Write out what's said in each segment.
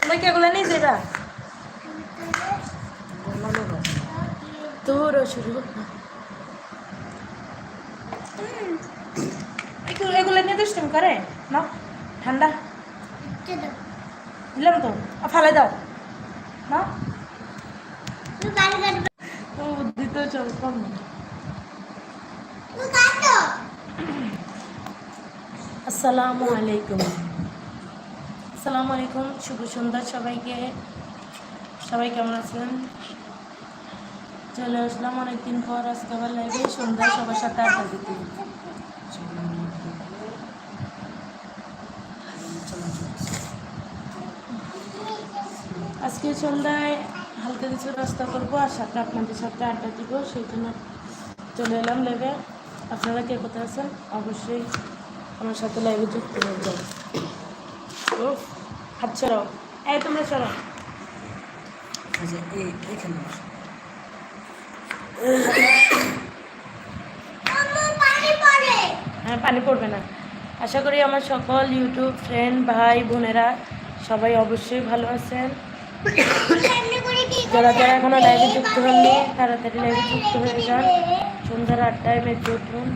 তোমাকে এগুলো নেই যেটা তোর শুরু এগুলো নিয়ে দুষ্টুমি করে? দিলাম তো? ফালে দাও। না? ও দিতে চল কম না। আসসালামু আলাইকুম। আসসালামু আলাইকুম শুভ সন্ধ্যা সবাইকে। সবাই কেমন আছেন? চলে আসলাম অনেকদিন পর আজকে আবার লাইভে সন্ধ্যা সবার সাথে আড্ডা দিতে। আজকে সন্ধ্যায় হালকা কিছু রাস্তা করব আর সাথে আপনাদের সাথে আড্ডা দিব সেই জন্য চলে এলাম লাইভে আপনারা কে কোথায় আছেন? অবশ্যই আমার সাথে লাইভে যুক্ত হয়ে যান। ও হাত ছাড়াও এই তোমরা ছাড়াও আচ্ছা এই হ্যাঁ পানি পড়বে না। আশা করি আমার সকল ইউটিউব ফ্রেন্ড ভাই বোনেরা সবাই অবশ্যই ভালো আছেন। যারা যারা এখনও লাইভে যুক্ত হননি, তাড়াতাড়ি লাইভে যুক্ত হয়ে যান। সন্ধ্যার আটটায় মেট্রো উঠুন।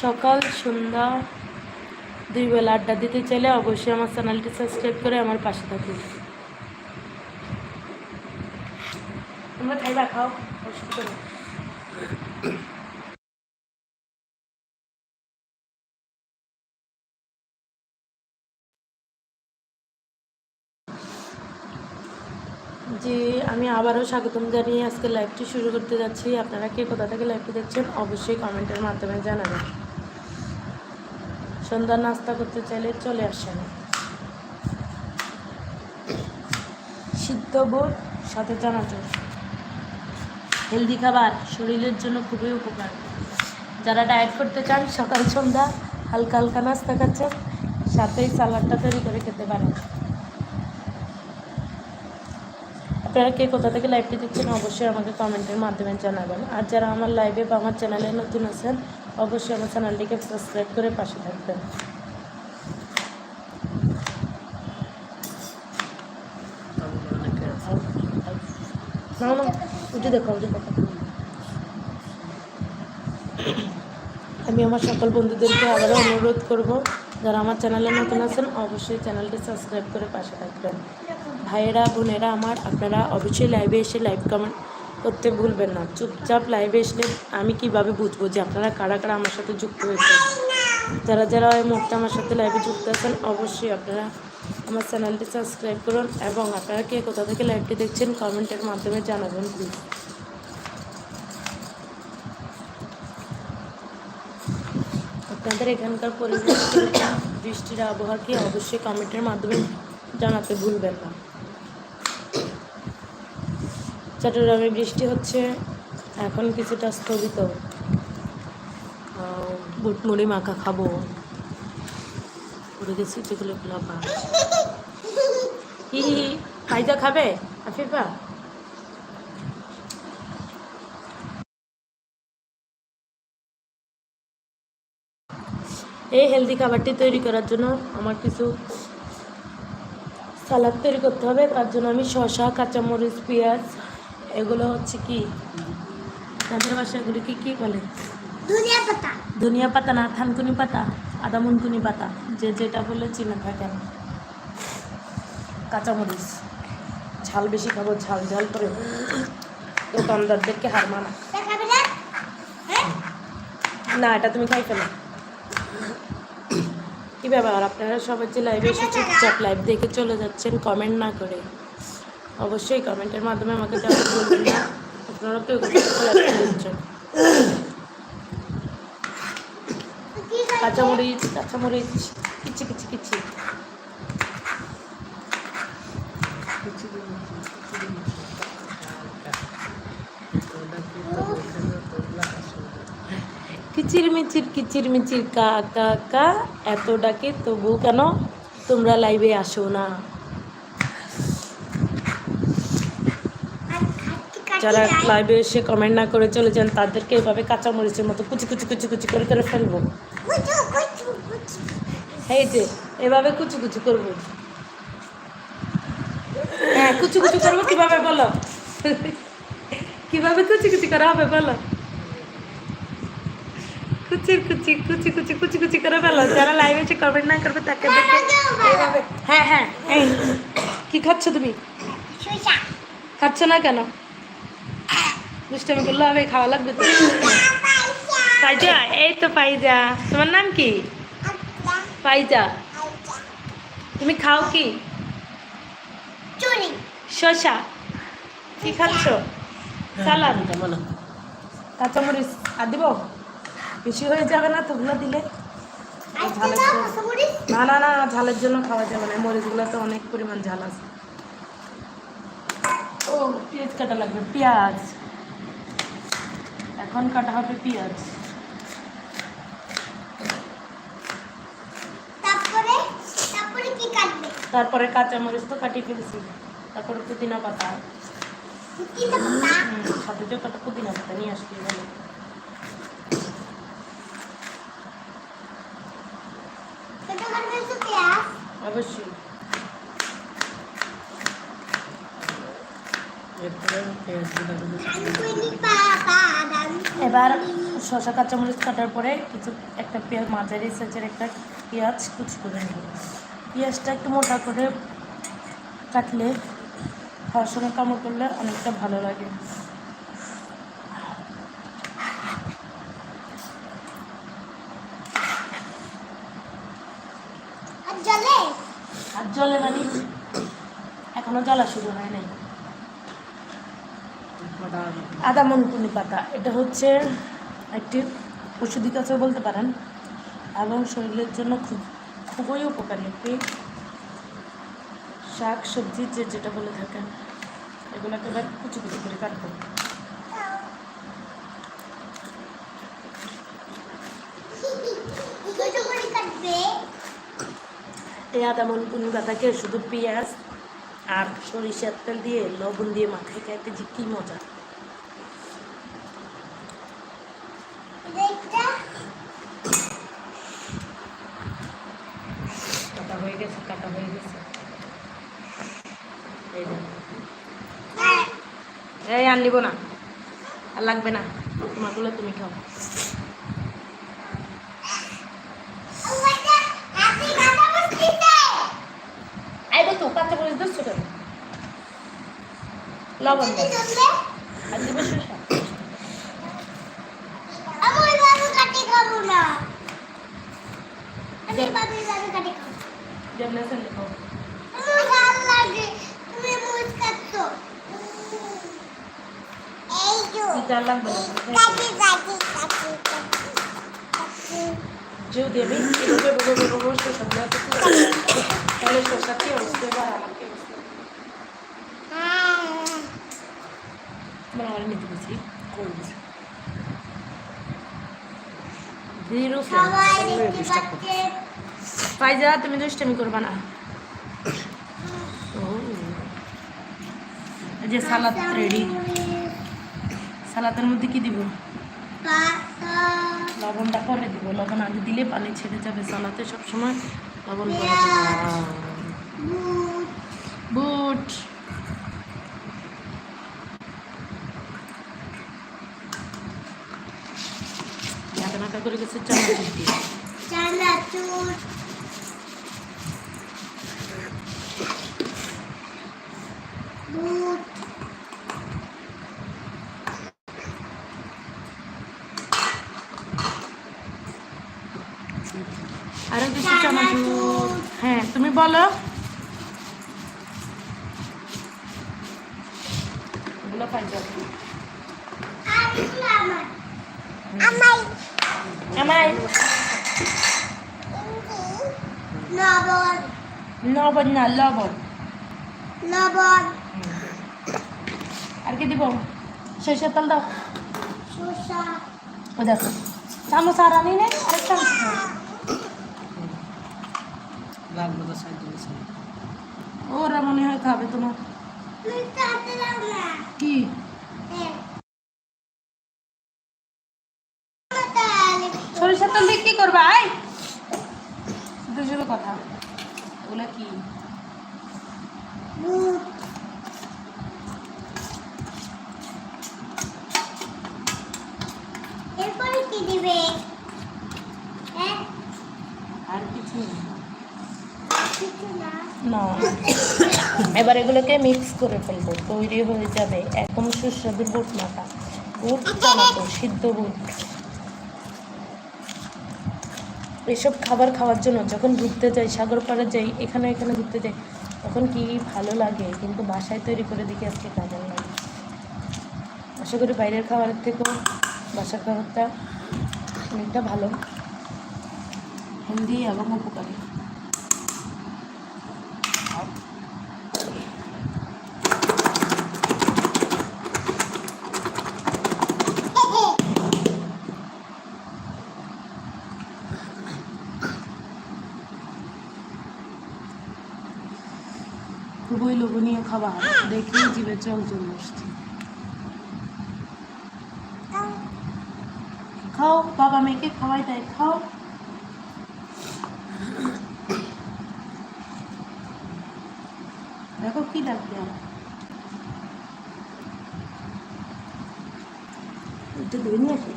সকাল, সন্ধ্যা, দুই বেলা আড্ডা দিতে চাইলে অবশ্যই আমার চ্যানেলটি সাবস্ক্রাইব করে আমার পাশে থাকুন। তোমরা খাইবা, খাও কষ্ট করে জি আমি আবারও স্বাগতম জানিয়ে আজকে লাইভটি শুরু করতে যাচ্ছি। আপনারা কে কোথা থেকে লাইভটি দেখছেন অবশ্যই কমেন্টের মাধ্যমে জানাবেন। সন্ধ্যা নাস্তা করতে চাইলে চলে আসেন। সিদ্ধ বুট সাথে চানাচুর। হেলদি খাবার শরীরের জন্য খুবই উপকার। যারা ডায়েট করতে চান, সকাল সন্ধ্যা হালকা হালকা নাস্তা খাচ্ছেন, সাথেই সালাডটা তৈরি করে খেতে পারেন। আপনারা কে কোথা থেকে লাইভটি দেখছেন, অবশ্যই আমাকে কমেন্টের মাধ্যমে জানাবেন। আর যারা আমার লাইভে বা আমার চ্যানেলে নতুন আছেন, অবশ্যই আমার চ্যানেলটিকে সাবস্ক্রাইব করে পাশে থাকবেন। না না দেখো আমি আমার সকল বন্ধুদেরকে আবারও অনুরোধ করব, যারা আমার চ্যানেলে নতুন আছেন, অবশ্যই চ্যানেলটি সাবস্ক্রাইব করে পাশে থাকবেন। ভাইয়েরা, বোনেরা আমার, আপনারা অবশ্যই লাইভে এসে লাইভ কমেন্ট করতে ভুলবেন না। চুপচাপ লাইভে আসলে আমি কীভাবে বুঝব যে আপনারা কারা কারা আমার সাথে যুক্ত হয়েছেন? যারা যারা এই মুহূর্তে আমার সাথে লাইভে যুক্ত আছেন, অবশ্যই আপনারা আমার চ্যানেলটি সাবস্ক্রাইব করুন এবং আপনারা কে কোথা থেকে লাইভটি দেখছেন কমেন্টের মাধ্যমে জানাবেন প্লিজ আপনাদের এখানকার পরিবেশ, বৃষ্টির আবহাওয়া কি, অবশ্যই কমেন্টের মাধ্যমে জানাতে ভুলবেন না। চট্টগ্রামে বৃষ্টি হচ্ছে, এখন কিছুটা স্থগিত। বুটমুড়ি মাখা খাব। পড়ে গেছি যেগুলো গোলাপা হি হি ফাইজা খাবে? আফিফা? এই হেলদি খাবারটি তৈরি করার জন্য আমার কিছু সালাদ তৈরি করতে হবে। তার জন্য আমি শসা, কাঁচামরিচ, পেঁয়াজ এগুলো হচ্ছে কি? তাদের বাসা এগুলিকে কি বলে? ধনিয়া পাতা। না থানকুনি পাতা আদা মুনকুনি পাতা যে যেটা বলে চিনে থাকেন কাঁচামরিচ। ঝাল বেশি খাব ঝাল ঝাল করে। দোকানদারদেরকে হার মানা। না এটা তুমি খাই ফেলো। কি ব্যাপার আপনারা সবাই যে লাইভে এসে চুপচাপ লাইভ দেখে চলে যাচ্ছেন কমেন্ট না করে। অবশ্যই কমেন্টের মাধ্যমে আমাকে জানাতে বলবেন না আপনারা কেউ দেখছেন কাঁচামরিচ কাঁচামরিচ কিচি কিচি কিচি কিচির মিচির কিচির মিচির, কা কা কা, এত ডাকে তবু কেন তোমরা লাইভে আসো না? যারা লাইভে এসে কমেন্ট না করে চলে যান তাদেরকে এভাবে কাঁচা মরিচের মতো কুচি কুচি কুচি কুচি করে করে ফেলব এই যে এভাবে কুচি কুচি করব হ্যাঁ কুচি কুচি করব কীভাবে বলো কীভাবে কুচি কুচি করা হবে বলো কুচি কুচি কুচি কুচি কুচি কুচি করে ফেলো যারা লাইভে এসে কমেন্ট না করবে তাকে হ্যাঁ হ্যাঁ কি খাচ্ছ তুমি খাচ্ছ না কেন দুষ্টামি করলে হবে খাওয়া লাগবে তো। ফাইজা এই তো ফাইজা। তোমার নাম কি? ফাইজা। তুমি খাও কি? শসা। কি খাচ্ছ? সালাদ। কাঁচামরিচ। আর দিব? বেশি হয়ে যাবে না তোগুলো দিলে? না না না ঝালের জন্য খাওয়া যাবে না। মরিচগুলোতে অনেক পরিমাণ ঝাল আছে। ও পেঁয়াজ কাটা লাগবে। পেঁয়াজ। এখন কাটা হবে পেঁয়াজ। তারপরে কাঁচামরিচ তো কাটিয়ে ফেলেছি। তারপরে পুদিনা পাতা। সাথে যে কটা পুদিনা পাতা নিয়ে তো পেঁয়াজ? অবশ্যই। এরপরে পেঁয়াজ দিতে হবে। আমি কইনি পাপা দামি এবার শশা কাঁচামরিচ কাটার পরে কিছু একটা পেঁয়াজ মাঝারি সাইজের একটা পেঁয়াজ কুচি করে নেব। পেঁয়াজটা একটু মোটা করে কাটলে খাওয়ার সঙ্গে কামড় করলে অনেকটা ভালো লাগে। আর জলে? জলে মানে এখনও জ্বলা শুরু হয় নাই। আদা মনকুনি পাতা এটা হচ্ছে একটি ওষুধি গাছও বলতে পারেন এবং শরীরের জন্য খুব, খুবই উপকারী একটি শাক সবজি যে যেটা বলে থাকেন এগুলোকে এবার কুচি কুচি করে কাটবো এই আদা মনকুনি পাতাকে শুধু পেঁয়াজ আর সরিষার তেল দিয়ে লবণ দিয়ে মাখায় খাইতে যে কী মজা দেখটা কাটা হয়ে গেছে কাটা হয়ে গেছে এই দেখো। এই আর নিব না। আর লাগবে না। তোমারগুলো তুমি খাও। লবণ আর দিবে শসা। আমি বাবু কাটি খাব। না আমি বাবু বাবু খাব যেমন আছে লেখো আমার ভালো লাগে তুমি মুজ কাটছো যা লাগবে না যেও দেবে এভাবে বড় বড় বড় শসা গুলো আছে তো। তাহলে শসা কি অবস্থা আমাকে আমার নিতে করবা না যে সালাদ রেডি সালাদের মধ্যে কি দিব? লবণটা পরে দিব। লবণ আগে দিলে পানি ছেড়ে যাবে। সালাতে সবসময় লবণ পরে বুট। নাকা নাকা করে গেছে চামচ দিয়ে চানাচুর বুট আরও কিছু চামচ হ্যাঁ তুমি বলো এগুলো পাই যাবে আর এগুলো আমার আমার আমার লবণ। লবণ না লবণ। লবণ। আর কি দিব? সরিষার তেল দাও। শসা। ও দেখো চামচ আর আনি নেই আরেক চামচ লাগবে তো সাইড ওরা মনে হয় খাবে তোমার। কি হ্যাঁ তাহলে সরিষার তেল দিয়ে কি করবা আই শুধু শুধু কথা। ওগুলা কি? এরপরে কি দিবে? হ্যাঁ? আর কিছু না। এবার এগুলোকে মিক্স করে ফেলব। তৈরি হয়ে যাবে একদম সুস্বাদু বুট মাখা। বুট সিদ্ধ বুট এসব খাবার খাওয়ার জন্য যখন ঘুরতে যাই, সাগর পাড়া যাই, এখানে এখানে ঘুরতে যাই, তখন কি ভালো লাগে? কিন্তু বাসায় তৈরি করে দেখি আজকে কাজে লাগে আশা করি বাইরের খাবারের থেকেও বাসার খাবারটা অনেকটা ভালো। হেলদি এবং উপকারী খুবই লোভনীয় খাবার? দেখেই জিভে জল চলে আসছে। খাও, বাবা মেয়েকে খাওয়াই দেয়, খাও। দেখো কি লাগবে আমার ধরে নিয়ে আসি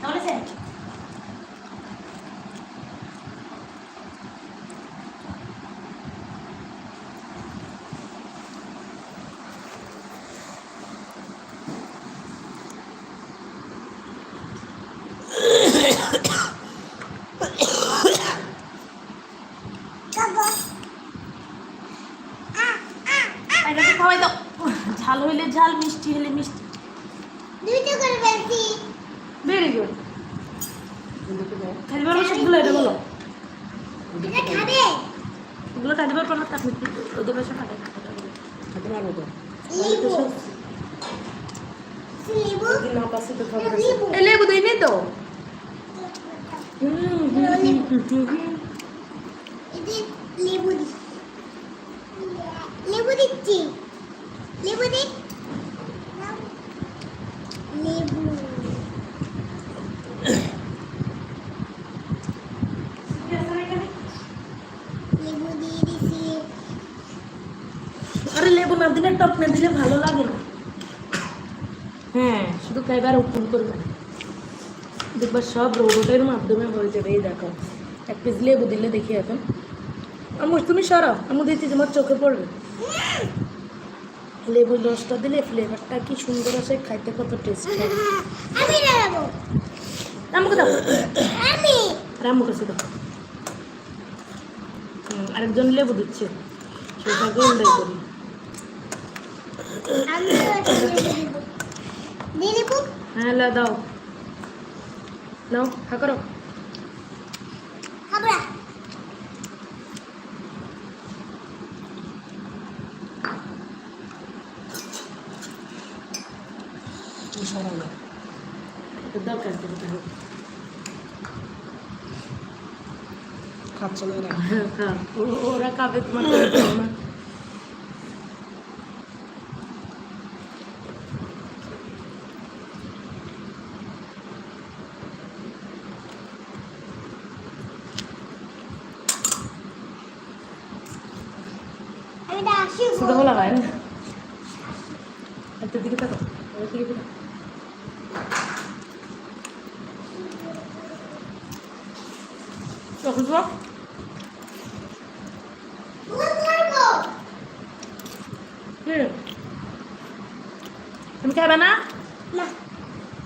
কেমন আছে খাব এটাকে খাওয়াই দাও। ঝাল হইলে ঝাল মিষ্টি হলে মিষ্টি। দুইটা করে বেশি ভেরি গুড খালি পারব সবগুলো এটা বলো। এটা এগুলো খাইতে পারব না তার মধ্যে ওদের পাশে খাটাই খেতে পারব তো? লেবু। লেবু? না তো খাব। লেবু। এ লেবু দিই নি তো হুম, হুম, হুম, হুম, হুম। এতে লেবু দি দিচ্ছি লেবু দি। লেবু লেবু দিয়ে দিছি আরে লেবু না দিলে টক না দিলে ভালো লাগে না। হ্যাঁ শুধু খাইবার উৎপন্ন করবে। দেখবা সব রোবটের মাধ্যমে হয়ে যাবে এই দেখো। এক পিস লেবু দিলে দেখি এখন। আমু তুমি সরাও আমু দিচ্ছি তোমার চোখে পড়বে। লেবুর রসটা দিলে ফ্লেভারটা কি সুন্দর আসে খাইতে কত টেস্ট আমি লাগাবো আমুকে দাও। আমি। আর আমু কাছে দাও। আরেকজন লেবু দিচ্ছে। করি। লেবু দিব দিয়ে দেবো হ্যাঁ দাও। নাও হা করো খাব না। সরানো এটা দরকার কি এটা হোক। খাচ্ছ না ওরা খাবে তোমার না। আমি এটা আসি শুধু হলো ভাই একটা দিকে থাকো ওর দিকে থাকো তখন তো করব হুম তুমি খাবে না?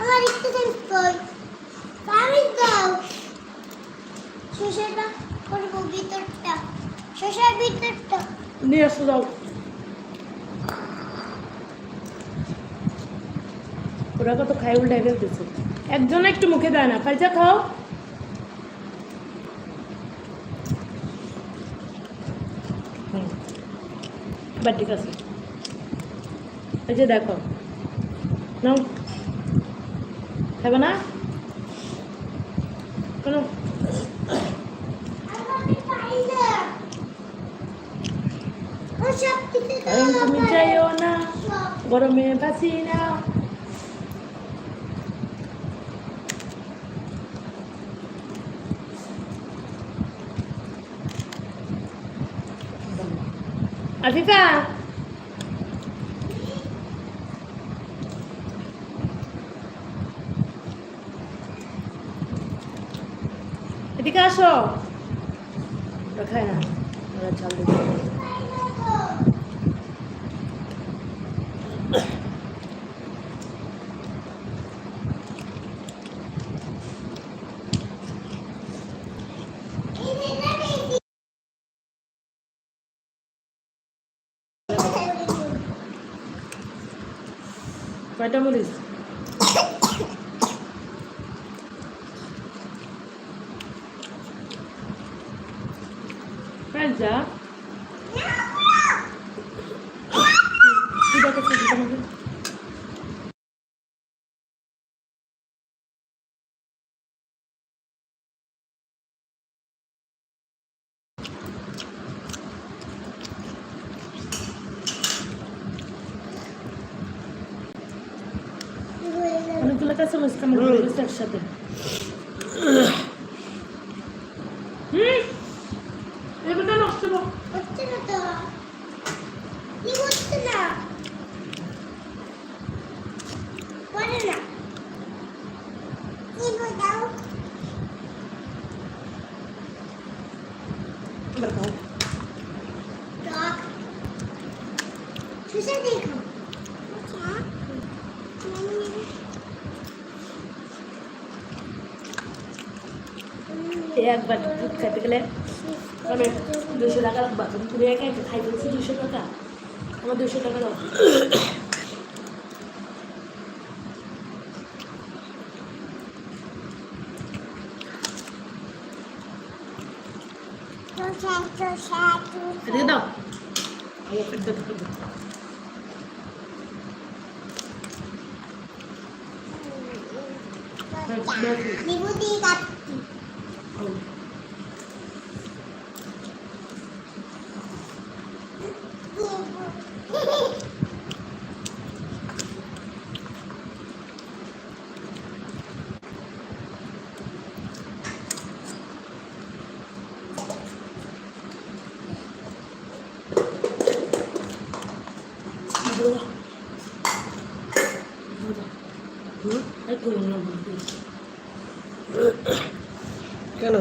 আমার একটু সেন্স কই আমি দাও। শসাটা করব ভিতরটা। শসার ভিতরটা। নিয়ে আসো যাও। ওরা কত খাই উল্টাই ফেলতেছে। একজন একটু মুখে দেয় না। খাইছা খাও। হুম। এবার ঠিক আছে। এই যে দেখো। নাও খাবে না কেন তুমি চাইও না গরমে বাসি না আফিফা এদিকে আসো ওরা খায় না। ওরা চাল দিতে কয়টা মরিস যা কি দেখাচ্ছিস এটা আমাকে? অনেকগুলো কাছে মুসকাম ঘুরে গেছে একসাথে হুম এগুলো নষ্ট করো। হচ্ছে না তো কি হচ্ছে না করে না কি বোঝাও এবার খাও। টক শুষে দেখো এই একবার দুধ খাইতে গেলে আমি দুশো টাকা তুমি তুমি একা একা খাই ফেলছি দুশো টাকা। আমার দুশো টাকা দাও। এদিকে দাও আগে ফেট দাও কেন?